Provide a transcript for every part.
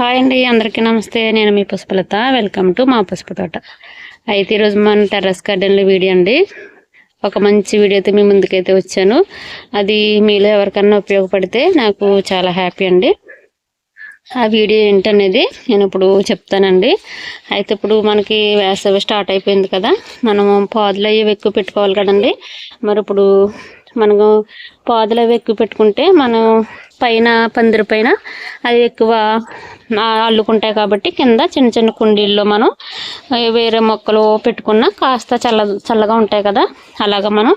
Hi అండి అందరికీ నమస్తే. నేను మీ పుష్పలత. వెల్కమ్ టు మా పుష్ప తోట. అయితే ఈరోజు మన టెర్రస్ గార్డెన్లో వీడియో అండి. ఒక మంచి వీడియో అయితే మీ ముందుకైతే వచ్చాను. అది మీలో ఎవరికన్నా ఉపయోగపడితే నాకు చాలా హ్యాపీ అండి. ఆ వీడియో ఏంటనేది నేను ఇప్పుడు చెప్తానండి. అయితే ఇప్పుడు మనకి వేసవి స్టార్ట్ అయిపోయింది కదా. మనము పాదులు అవి ఎక్కువ పెట్టుకోవాలి కదండి. మరి ఇప్పుడు మనము పాదులు అవి ఎక్కువ పెట్టుకుంటే మనం పైన పందిరి పైన అవి ఎక్కువ అల్లుకుంటాయి కాబట్టి కింద చిన్న చిన్న కుండీల్లో మనం వేరే మొక్కలు పెట్టుకున్న కాస్త చల్ల చల్లగా ఉంటాయి కదా అలాగా మనం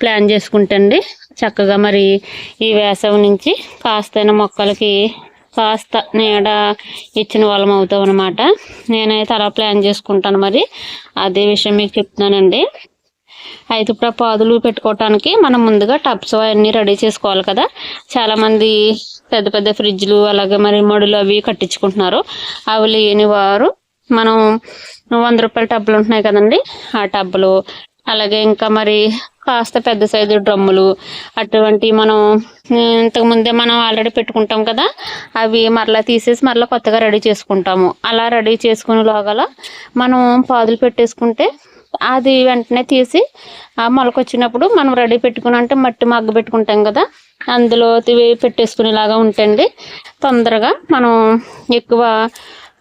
ప్లాన్ చేసుకుంటండి చక్కగా మరి ఈ వేసవి నుంచి కాస్తైన మొక్కలకి కాస్త నీడ ఇచ్చిన వాళ్ళం అవుతాం అనమాట నేనైతే అలా ప్లాన్ చేసుకుంటాను మరి. అదే విషయం మీకు చెప్తున్నానండి. అయితే ఇప్పుడు ఆ పాదులు పెట్టుకోవటానికి మనం ముందుగా టబ్స్ అవన్నీ రెడీ చేసుకోవాలి కదా. చాలామంది పెద్ద పెద్ద ఫ్రిడ్జ్లు అలాగే మరి మడులు అవి కట్టించుకుంటున్నారు. అవి లేని వారు మనం వంద రూపాయల టబ్బులు ఉంటున్నాయి కదండి ఆ టబ్బులు. అలాగే ఇంకా మరి కాస్త పెద్ద సైజు డ్రమ్ములు అటువంటి మనం ఇంతకుముందే మనం ఆల్రెడీ పెట్టుకుంటాం కదా. అవి మరలా తీసేసి మరలా కొత్తగా రెడీ చేసుకుంటాము. అలా రెడీ చేసుకునే లోగల మనం పాదులు పెట్టేసుకుంటే అది వెంటనే తీసి ఆ మొలకొచ్చినప్పుడు మనం రెడీ పెట్టుకుని అంటే మట్టి మగ్గ పెట్టుకుంటాం కదా అందులో పెట్టేసుకునేలాగా ఉంటండి. తొందరగా మనం ఎక్కువ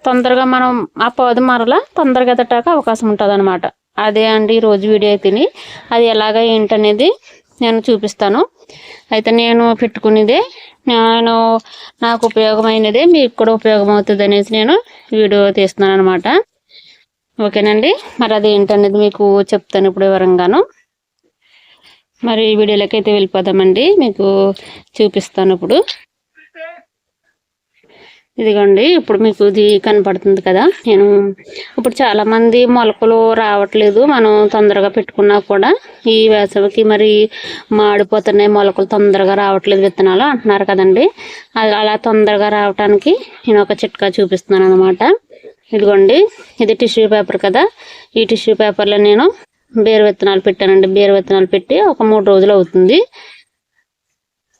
తొందరగా మనం ఆ పాదు మరలా తొందరగా ఎదటాక అవకాశం ఉంటుంది అనమాట అదే అండి ఈరోజు వీడియో తిని అది ఎలాగ ఏంటనేది నేను చూపిస్తాను. అయితే నేను పెట్టుకునేదే నేను నాకు ఉపయోగమైనదే మీకు కూడా ఉపయోగం అవుతుంది అనేసి నేను వీడియో తీస్తున్నాను అనమాట ఓకేనండి. మరి అది ఏంటనేది మీకు చెప్తాను ఇప్పుడు వివరంగాను. మరి ఈ వీడియోలోకి అయితే వెళ్ళిపోదామండి. మీకు చూపిస్తాను ఇప్పుడు. ఇదిగోండి ఇప్పుడు మీకు ఇది కనపడుతుంది కదా. నేను ఇప్పుడు చాలామంది మొలకలు రావట్లేదు మనం తొందరగా పెట్టుకున్నా కూడా. ఈ వేసవికి మరి మాడిపోతున్నాయి మొలకలు తొందరగా రావట్లేదు విత్తనాలు అంటున్నారు కదండి. అలా తొందరగా రావటానికి నేను ఒక చిట్కా చూపిస్తున్నాను అనమాట ఇదిగోండి ఇది టిష్యూ పేపర్ కదా. ఈ టిష్యూ పేపర్లో నేను బీర విత్తనాలు పెట్టానండి. బీర విత్తనాలు పెట్టి ఒక మూడు రోజులు అవుతుంది.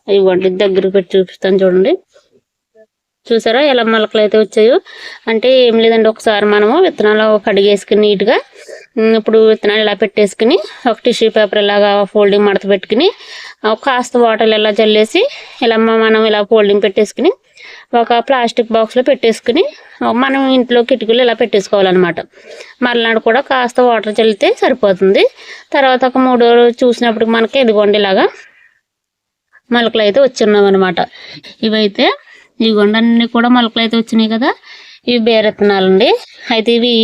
ఇవ్వండి దగ్గరకు పెట్టి చూపిస్తాను చూడండి. చూసారా ఎలా మొలకలు అయితే వచ్చాయో? అంటే ఏం లేదండి ఒకసారి మనము విత్తనాలు కడిగేసుకుని నీట్గా ఇప్పుడు విత్తనాలు ఇలా పెట్టేసుకుని ఒక టిష్యూ పేపర్ ఇలాగా ఫోల్డింగ్ మడత పెట్టుకుని కాస్త వాటర్ ఇలా చల్లేసి ఇలా మనం ఇలా ఫోల్డింగ్ పెట్టేసుకుని ఒక ప్లాస్టిక్ బాక్స్లో పెట్టేసుకుని మనం ఇంట్లో కిటికీలు ఇలా పెట్టేసుకోవాలన్నమాట. మర్నాడు కూడా కాస్త వాటర్ చల్లితే సరిపోతుంది. తర్వాత ఒక మూడు రోజులు చూసినప్పుడు మనకి ఇదిగోండి ఇలాగా మొలకలు అయితే వచ్చిన్నాం అనమాట ఇవైతే ఈ అన్ని కూడా మొలకలు అయితే వచ్చినాయి కదా. ఇవి బేరెత్తనాలండి. అయితే ఇవి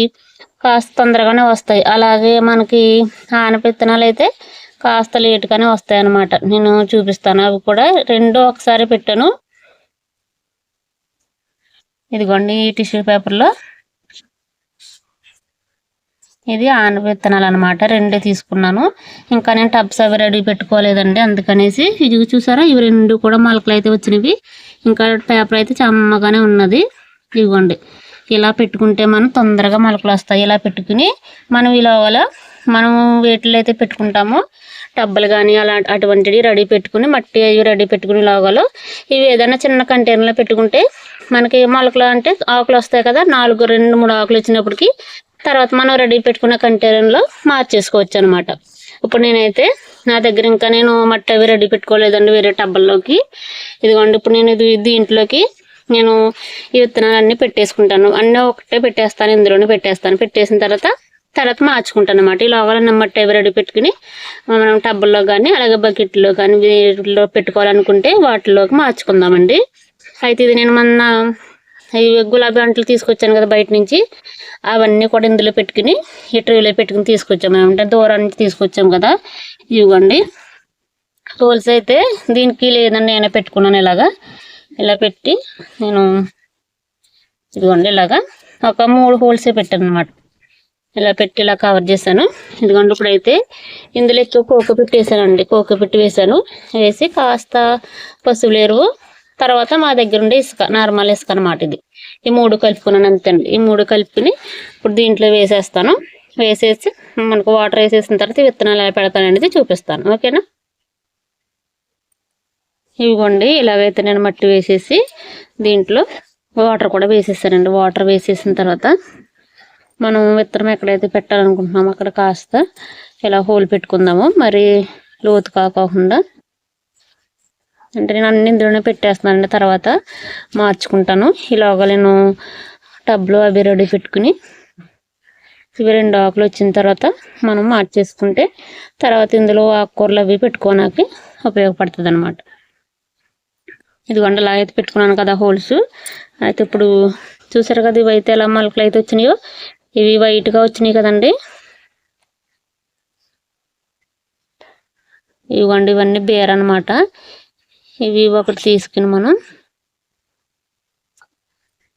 కాస్త తొందరగానే వస్తాయి. అలాగే మనకి ఆనపిత్తనాలు అయితే కాస్త లేటుగానే వస్తాయి అన్నమాట నేను చూపిస్తాను. అవి కూడా రెండో ఒకసారి పెట్టాను. ఇదిగోండి ఈ టిష్యూ పేపర్లో. ఇది ఆన విత్తనాలు అనమాట రెండే తీసుకున్నాను. ఇంకా నేను టబ్స్ అవి రెడీ పెట్టుకోలేదండి. అందుకనేసి ఇది చూసారా? ఇవి రెండు కూడా మొలకలు అయితే వచ్చినవి. ఇంకా పేపర్ అయితే చమ్మగానే ఉన్నది. ఇదిగోండి ఇలా పెట్టుకుంటే మనం తొందరగా మొలకలు వస్తాయి. ఇలా పెట్టుకుని మనం ఇలాగల మనం వేటిలో అయితే పెట్టుకుంటామో టబ్బలు కానీ అలా అటువంటివి రెడీ పెట్టుకుని మట్టి అవి రెడీ పెట్టుకుని లాగాలో ఇవి ఏదైనా చిన్న కంటైనర్లో పెట్టుకుంటే మనకి మొలకలు అంటే ఆకులు వస్తాయి కదా నాలుగు రెండు మూడు ఆకులు వచ్చినప్పటికి తర్వాత మనం రెడీ పెట్టుకున్న కంటైనర్లో మార్చేసుకోవచ్చు అనమాట ఇప్పుడు నేనైతే నా దగ్గర ఇంకా నేను మట్టి అవి రెడీ పెట్టుకోలేదండి వేరే టబ్బల్లోకి. ఇదిగోండి ఇప్పుడు నేను ఇది దీంట్లోకి నేను ఈ విత్తనాలన్నీ పెట్టేసుకుంటాను. అన్నీ ఒకటే పెట్టేస్తాను ఇందులోనే పెట్టేస్తాను. పెట్టేసిన తర్వాత తర్వాత మార్చుకుంటాను అనమాట ఈ లోపల మట్టి అవి రెడీ పెట్టుకుని మనం టబ్బుల్లో కానీ అలాగే బకెట్లో కానీ వీటిలో పెట్టుకోవాలనుకుంటే వాటిలోకి మార్చుకుందామండి. అయితే ఇది నేను మొన్న ఈ గులాబీ అంటలు తీసుకొచ్చాను కదా బయట నుంచి. అవన్నీ కూడా ఇందులో పెట్టుకుని ఈ ట్రేలో పెట్టుకుని తీసుకొచ్చాము అంటే దూరం నుంచి తీసుకొచ్చాం కదా. ఇవ్వండి. హోల్స్ అయితే దీనికి లేదని నేను పెట్టుకున్నాను ఇలాగా. ఇలా పెట్టి నేను ఇదిగోండి ఇలాగా ఒక మూడు హోల్సే పెట్టాను అనమాట ఇలా పెట్టి ఇలా కవర్ చేశాను. ఇదిగోండి ఇప్పుడైతే ఇందులో ఎక్కువ కోక పెట్టి వేసానండి. కోక పెట్టి వేసాను. వేసి కాస్త పశువులేరు ఎరువు తర్వాత మా దగ్గర ఉండే ఇసుక నార్మల్ ఇసుక అనమాట ఇది. ఈ మూడు కలుపుకున్నాను అంతే ఈ మూడు కలుపుకుని ఇప్పుడు దీంట్లో వేసేస్తాను. వేసేసి మనకు వాటర్ వేసేసిన తర్వాత విత్తనాలు ఎలా పెడతాననేది చూపిస్తాను. ఓకేనా? ఇవిగోండి ఇలాగైతే నేను మట్టి వేసేసి దీంట్లో వాటర్ కూడా వేసేసానండి. వాటర్ వేసేసిన తర్వాత మనం విత్తనం ఎక్కడైతే పెట్టాలనుకుంటున్నామో అక్కడ కాస్త ఇలా హోల్ పెట్టుకుందాము. మరి లోతు కాకోకుండా అంటే నేను అన్ని ఇందులోనే పెట్టేస్తున్నానండి. తర్వాత మార్చుకుంటాను. ఇలాగ నేను టబ్లో అవి రెడీ పెట్టుకుని ఇవి రెండు ఆకులు వచ్చిన తర్వాత మనం మార్చేసుకుంటే తర్వాత ఇందులో ఆకుకూరలు అవి పెట్టుకోవడానికి ఉపయోగపడుతుంది అనమాట ఇదిగోండి వండలా అయితే పెట్టుకున్నాను కదా హోల్స్. అయితే ఇప్పుడు చూసారు కదా ఇవి అయితే ఎలా మొలకలు అయితే వచ్చినాయో? ఇవి వైట్గా వచ్చినాయి కదండి. ఇవ్వండి ఇవన్నీ బేర్ అనమాట ఇవి ఒకటి తీసుకుని మనం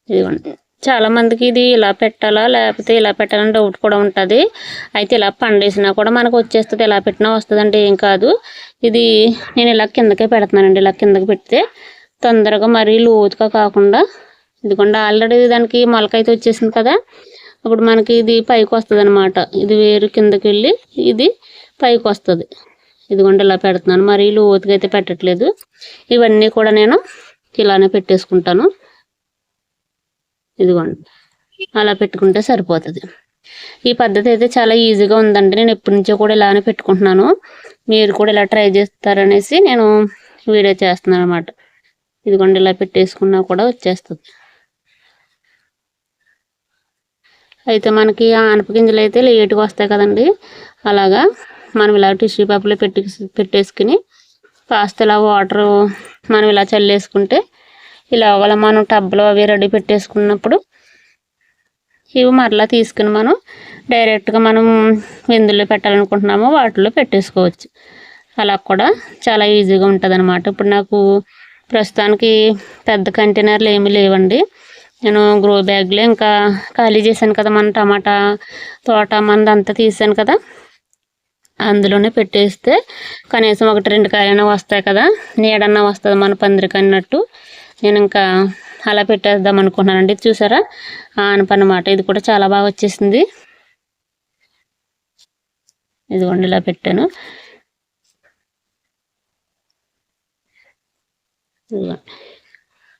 ఇదిగోండి. చాలా మందికి ఇది ఇలా పెట్టాలా లేకపోతే ఇలా పెట్టాలని డౌట్ కూడా ఉంటుంది. అయితే ఇలా పండేసినా కూడా మనకు వచ్చేస్తుంది ఇలా పెట్టినా వస్తుందండి ఏం కాదు. ఇది నేను ఇలా కిందకే పెడుతున్నానండి ఇలా కిందకి పెడితే తొందరగా మరీ లోతుగా కాకుండా ఇదిగోండి ఆల్రెడీ దానికి మొలక అయితే వచ్చేసింది కదా. అప్పుడు మనకి ఇది పైకి వస్తుంది అనమాట ఇది వేరు కిందకి వెళ్ళి ఇది పైకి వస్తుంది. ఇదిగోండి ఇలా పెడుతున్నాను మరీ లోతుగా అయితే పెట్టట్లేదు. ఇవన్నీ కూడా నేను ఇలానే పెట్టేసుకుంటాను. ఇదిగోండి. అలా పెట్టుకుంటే సరిపోతుంది. ఈ పద్ధతి అయితే చాలా ఈజీగా ఉందండి. నేను ఎప్పటి నుంచో కూడా ఇలానే పెట్టుకుంటున్నాను. మీరు కూడా ఇలా ట్రై చేస్తారనేసి నేను వీడియో చేస్తున్నాను అనమాట ఇదిగోండి ఇలా పెట్టేసుకున్నా కూడా వచ్చేస్తుంది. అయితే మనకి ఆనప గింజలు అయితే లేటుగా వస్తాయి కదండి. అలాగా మనం ఇలా టిష్యూ పేపర్లో పెట్టి పెట్టేసుకుని కాస్త ఇలా వాటర్ మనం ఇలా చల్లేసుకుంటే ఇలాగల మనం టబ్లో అవి రెడీ పెట్టేసుకున్నప్పుడు ఇవి మరలా తీసుకుని మనం డైరెక్ట్గా మనం ఎందులో పెట్టాలనుకుంటున్నామో వాటిలో పెట్టేసుకోవచ్చు. అలా కూడా చాలా ఈజీగా ఉంటుంది అనమాట ఇప్పుడు నాకు ప్రస్తుతానికి పెద్ద కంటైనర్లు ఏమీ లేవండి. నేను గ్రో బ్యాగ్లో ఇంకా ఖాళీ చేశాను కదా మన టమాటా తోట మనదంతా తీసాను కదా. అందులోనే పెట్టేస్తే కనీసం ఒకటి రెండు కాయలైనా వస్తాయి కదా. నీడన్నా వస్తుంది మన పందిరికి అన్నట్టు నేను ఇంకా అలా పెట్టేద్దాం అనుకున్నానండి చూసారా? ఆనప ఇది కూడా చాలా బాగా వచ్చేసింది. ఇదిగోండి ఇలా పెట్టాను.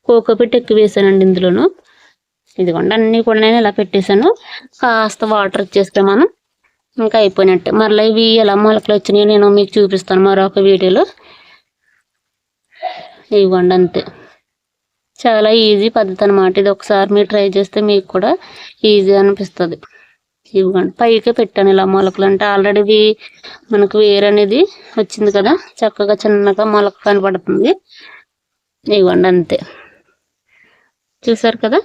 కోకోపిట్ ఎక్కువ వేసానండి ఇందులోను. ఇదిగోండి అన్నీ కూడా నేను ఇలా పెట్టేశాను. కాస్త వాటర్ ఇచ్చేస్తే మనం. ఇంకా అయిపోయినట్టు. మరలా ఇవి ఎలా మొలకలు వచ్చినాయో నేను మీకు చూపిస్తాను మరొక వీడియోలో. ఇవ్వండి అంతే. చాలా ఈజీ పద్ధతి అనమాట ఇది ఒకసారి మీరు ట్రై చేస్తే మీకు కూడా ఈజీ అనిపిస్తుంది. ఇవ్వండి. పైకే పెట్టాను ఇలా మొలకలు. అంటే ఆల్రెడీ మనకు వేరు అనేది వచ్చింది కదా. చక్కగా చిన్నగా మొలక కనపడుతుంది. ఇవ్వండి అంతే. చూసారు కదా?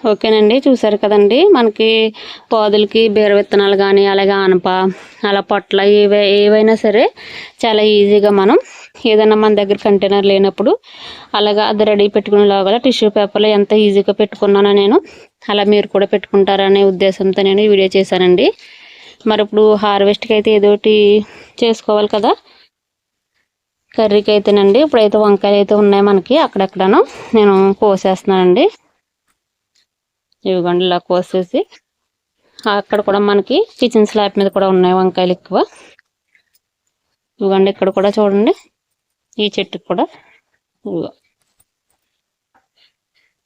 ఓకేనండి. చూసారు కదండి. మనకి పాదులకి బీర విత్తనాలు కానీ అలాగే ఆనప అలా పొట్ల ఏవై ఏవైనా సరే చాలా ఈజీగా మనం ఏదైనా మన దగ్గర కంటైనర్ లేనప్పుడు అలాగా అది రెడీ పెట్టుకునేలాగా టిష్యూ పేపర్లో ఎంత ఈజీగా పెట్టుకున్నానో నేను అలా మీరు కూడా పెట్టుకుంటారనే ఉద్దేశంతో నేను ఈ వీడియో చేశానండి. మరి ఇప్పుడు హార్వెస్ట్కి అయితే ఏదోటి చేసుకోవాలి కదా. కర్రీకి అయితేనండి ఇప్పుడైతే వంకాయలు అయితే ఉన్నాయి మనకి అక్కడెక్కడను నేను కోసేస్తున్నానండి. ఇవిగోండి ఇలా కోసేసి అక్కడ కూడా మనకి కిచెన్ స్లాబ్ మీద కూడా ఉన్నాయి వంకాయలు ఎక్కువ. ఇవ్వండి ఇక్కడ కూడా చూడండి. ఈ చెట్టుకు కూడా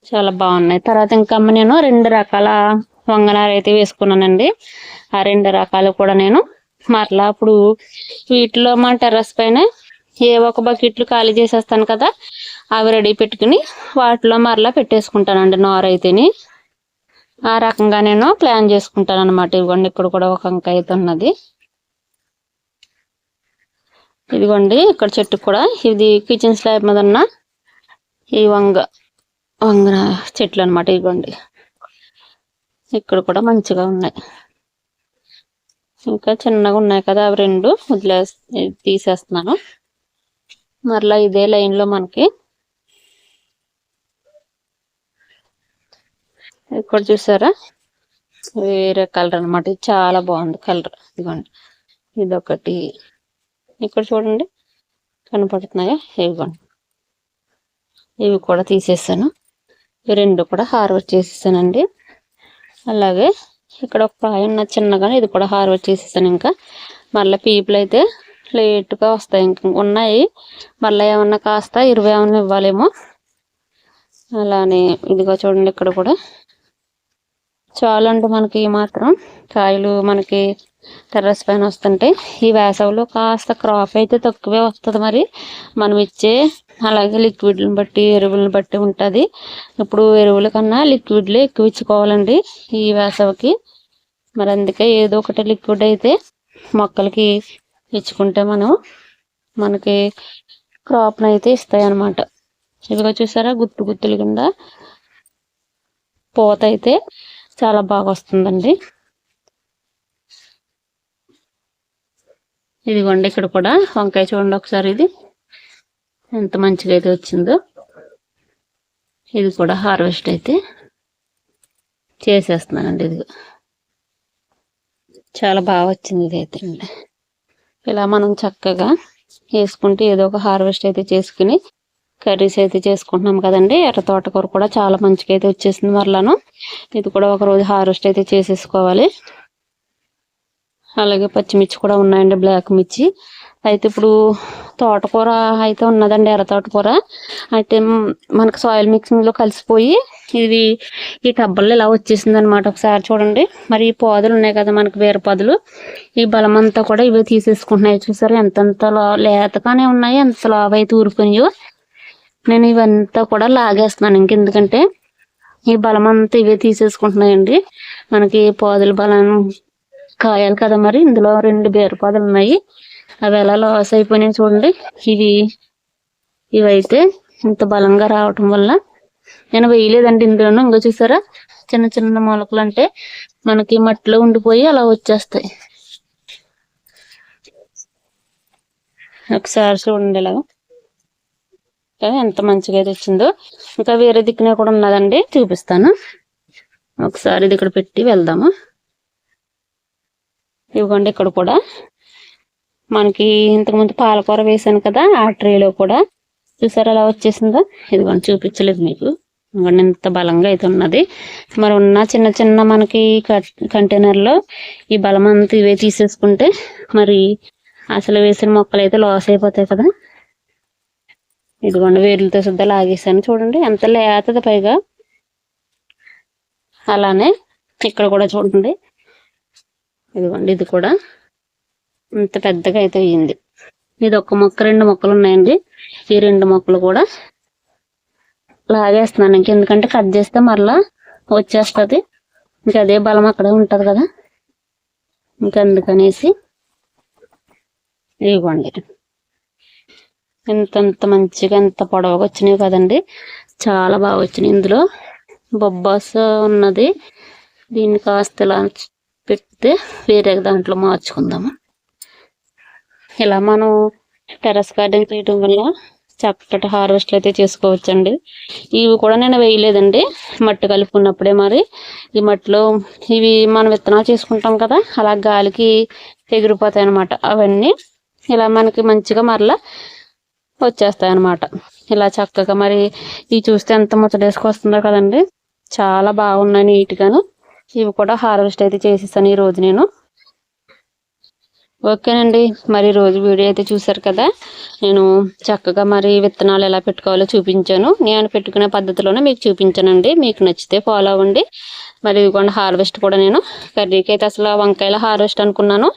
చాలా బాగున్నాయి. తర్వాత ఇంకా నేను రెండు రకాల వంగనారు అయితే వేసుకున్నానండి. ఆ రెండు రకాలు కూడా నేను మరలా అప్పుడు వీటిలో మా టెర్రస్ పైన ఏ ఒక బకెట్లు ఖాళీ చేసేస్తాను కదా అవి రెడీ పెట్టుకుని వాటిలో మరలా పెట్టేసుకుంటానండి నారైతేని ఆ రకంగా నేను ప్లాన్ చేసుకుంటాను అనమాట ఇవ్వండి ఇక్కడ కూడా ఒక వంకాయ అయితే ఉన్నది. ఇదిగోండి ఇక్కడ చెట్టు కూడా. ఇది కిచెన్ స్లాబ్ మీద ఉన్న ఈ వంగ వంగ చెట్లు అనమాట ఇదిగోండి. ఇక్కడ కూడా మంచిగా ఉన్నాయి. ఇంకా చిన్నగా ఉన్నాయి కదా అవి రెండు వదిలే తీసేస్తున్నాను. మరలా ఇదే లైన్లో మనకి ఇక్కడ చూసారా? వేరే కలర్ అనమాట చాలా బాగుంది కలర్ ఇదిగోండి. ఇదొకటి. ఇక్కడ చూడండి. కనపడుతున్నాయా? ఇవ్వండి ఇవి కూడా తీసేసాను. ఈ రెండు కూడా హార్వెస్ట్ చేసేసానండి. అలాగే ఇక్కడ ఒక కాయ ఉన్న చిన్నగా ఇది కూడా హార్వెస్ట్ చేసేసాను ఇంకా. మళ్ళీ పీపులు అయితే లేట్గా వస్తాయి ఇంకా. ఉన్నాయి. మళ్ళీ ఏమన్నా కాస్త ఇరవై ఏమన్నా ఇవ్వాలేమో. అలానే ఇదిగో చూడండి ఇక్కడ కూడా. చాలండి మనకి మాత్రం. కాయలు మనకి టెర్రస్ పైన వస్తుంటే ఈ వేసవిలో కాస్త క్రాప్ అయితే తక్కువే వస్తుంది మరి. మనం ఇచ్చే అలాగే లిక్విడ్ని బట్టి ఎరువులను బట్టి ఉంటుంది. ఇప్పుడు ఎరువుల కన్నా లిక్విడ్లే ఎక్కువ ఇచ్చుకోవాలండి ఈ వేసవికి. మరి అందుకే ఏదో ఒకటి లిక్విడ్ అయితే మొక్కలకి ఇచ్చుకుంటే మనం మనకి క్రాప్ని అయితే ఇస్తాయి అన్నమాట ఇదిగో చూసారా గుత్తు గుత్తులు కింద పూత అయితే చాలా బాగా వస్తుందండి. ఇదిగోండి ఇక్కడ కూడా వంకాయ చూడండి ఒకసారి ఇది. ఎంత మంచిగా అయితే వచ్చిందో. ఇది కూడా హార్వెస్ట్ అయితే చేసేస్తున్నానండి ఇది చాలా బాగా వచ్చింది ఇది అయితే ఇలా మనం చక్కగా వేసుకుంటే ఏదో ఒక హార్వెస్ట్ అయితే చేసుకుని కర్రీస్ అయితే చేసుకుంటున్నాం కదండి. ఎర్ర తోటకూర కూడా చాలా మంచిగా అయితే వచ్చేసింది మరలాను. ఇది కూడా ఒక రోజు హార్వెస్ట్ అయితే చేసేసుకోవాలి. అలాగే పచ్చిమిర్చి కూడా ఉన్నాయండి బ్లాక్ మిర్చి. అయితే ఇప్పుడు తోటకూర అయితే ఉన్నదండి ఎర్ర తోటకూర. అయితే మనకు సాయిల్ మిక్సింగ్లో కలిసిపోయి ఇది ఈ టబ్బల్లో ఇలా వచ్చేసింది అనమాట ఒకసారి చూడండి. మరి ఈ పొదలు ఉన్నాయి కదా మనకి వేరే పాదులు. ఈ బలం అంతా కూడా ఇవే తీసేసుకుంటున్నాయి. చూసారు ఎంతంత లేతగానే ఉన్నాయి ఎంత లావ్ అయితే ఊరిపోయినాయో నేను ఇవంతా కూడా లాగేస్తున్నాను ఇంకెందుకంటే ఈ బలం అంతా ఇవే తీసేసుకుంటున్నాయండి. మనకి పొదల బలం కాయాలి కదా మరి. ఇందులో రెండు బీరపాదులు ఉన్నాయి. అవి ఎలా లాస్ అయిపోయినాయి చూడండి. ఇవి ఇవైతే ఇంత బలంగా రావటం వల్ల. నేను వేయలేదండి ఇందులోనూ. ఇంకా చూసారా? చిన్న చిన్న మొలకలు అంటే మనకి మట్టిలో ఉండిపోయి అలా వచ్చేస్తాయి. ఒకసారి చూడండి ఇలాగా. ఎంత మంచిగా అయితే వచ్చిందో. ఇంకా వేరే దిక్కున కూడా ఉన్నదండి. చూపిస్తాను. ఒకసారి ఇది ఇక్కడ పెట్టి వెళ్దాము. ఇవ్వండి ఇక్కడ కూడా. మనకి ఇంతకుముందు పాలకూర వేసాను కదా ఆ ట్రేలో కూడా. చూసారా అలా వచ్చేసిందో? ఇదిగోండి చూపించలేదు మీకు. ఇవ్వండి ఇంత బలంగా అయితే ఉన్నది. మరి ఉన్న చిన్న చిన్న మనకి కంటైనర్లో ఈ బలం అంతా ఇవే తీసేసుకుంటే మరి అసలు వేసిన మొక్కలు అయితే లాస్ అయిపోతాయి కదా. ఇదిగోండి వేర్లతో సుద్దా లాగేసాను. చూడండి ఎంత లేతది పైగా. అలానే ఇక్కడ కూడా చూడండి. ఇదిగోండి ఇది కూడా ఇంత పెద్దగా అయితే అయ్యింది ఇది ఒక మొక్క రెండు మొక్కలు ఉన్నాయండి. ఈ రెండు మొక్కలు కూడా లాగేస్తున్నాను. ఇంక ఎందుకంటే కట్ చేస్తే మరలా వచ్చేస్తుంది. ఇంకా అదే బలం అక్కడే ఉంటుంది కదా. ఇంకా అందుకనేసి ఇవ్వండి ఎంత మంచిగా ఎంత పొడవగా వచ్చినాయి కదండి. చాలా బాగా వచ్చినాయి. ఇందులో బొబ్బాస్ ఉన్నది. దీన్ని కాస్త ఇలా పెడితే వేరే దాంట్లో మార్చుకుందాము? ఇలా మనం టెరస్ గార్డెన్ చేయడం వల్ల చక్కటి హార్వెస్ట్ అయితే చేసుకోవచ్చండి. ఇవి కూడా నేను వేయలేదండి. మట్టి కలుపుకున్నప్పుడే మరి ఈ మట్టిలో ఇవి మనం విత్తనాలు చేసుకుంటాం కదా అలా గాలికి ఎగిరిపోతాయి అనమాట అవన్నీ ఇలా మనకి మంచిగా మరలా వచ్చేస్తాయి అనమాట ఇలా చక్కగా మరి ఇవి చూస్తే ఎంత ముచ్చటేసుకొస్తుందో కదండి. చాలా బాగున్నాయి నీట్గాను. ఇవి కూడా హార్వెస్ట్ అయితే చేసేసాను ఈ రోజు నేను. ఓకేనండి మరి రోజు వీడియో అయితే చూసారు కదా? నేను చక్కగా మరి విత్తనాలు ఎలా పెట్టుకోవాలో చూపించాను. నేను పెట్టుకునే పద్ధతిలోనే మీకు చూపించానండి. మీకు నచ్చితే ఫాలో అవ్వండి. మరి ఇదిగోండి హార్వెస్ట్ కూడా నేను. కర్రీకి అయితే అసలు వంకాయల హార్వెస్ట్ అనుకున్నాను.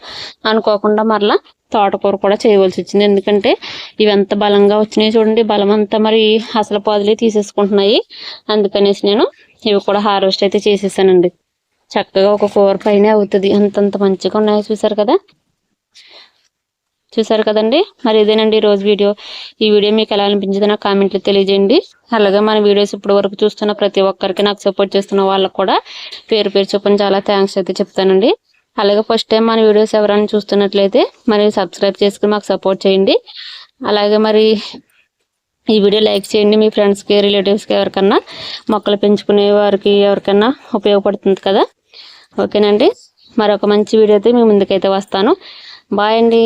అనుకోకుండా మరలా తోటకూర కూడా చేయవలసి వచ్చింది. ఎందుకంటే ఇవి ఎంత బలంగా వచ్చినాయి చూడండి. బలం అంతా మరి అసలు పాదులే తీసేసుకుంటున్నాయి. అందుకనేసి నేను ఇవి కూడా హార్వెస్ట్ అయితే చేసేసానండి. చక్కగా ఒక ఫోర్ పైన అవుతుంది. అంతంత మంచిగా ఉన్నాయి చూసారు కదా? చూసారు కదండి? మరి ఇదేనండి రోజు వీడియో. ఈ వీడియో మీకు ఎలా అనిపించింది నాకు కామెంట్లు తెలియజేయండి. అలాగే మన వీడియోస్ ఇప్పటి వరకు చూస్తున్న ప్రతి ఒక్కరికి నాకు సపోర్ట్ చేస్తున్న వాళ్ళకు కూడా పేరు పేరు చెప్పని చాలా థ్యాంక్స్ అయితే చెప్తానండి. అలాగే ఫస్ట్ టైం మన వీడియోస్ ఎవరైనా చూస్తున్నట్లయితే మరి సబ్స్క్రైబ్ చేసుకుని మాకు సపోర్ట్ చేయండి. అలాగే మరి ఈ వీడియో లైక్ చేయండి మీ ఫ్రెండ్స్కి రిలేటివ్స్కి ఎవరికన్నా. మొక్కలు పెంచుకునే వారికి ఎవరికన్నా ఉపయోగపడుతుంది కదా? ఓకేనండి. మరొక మంచి వీడియోతో మీ ముందుకైతే వస్తాను. బాయ్ అండి.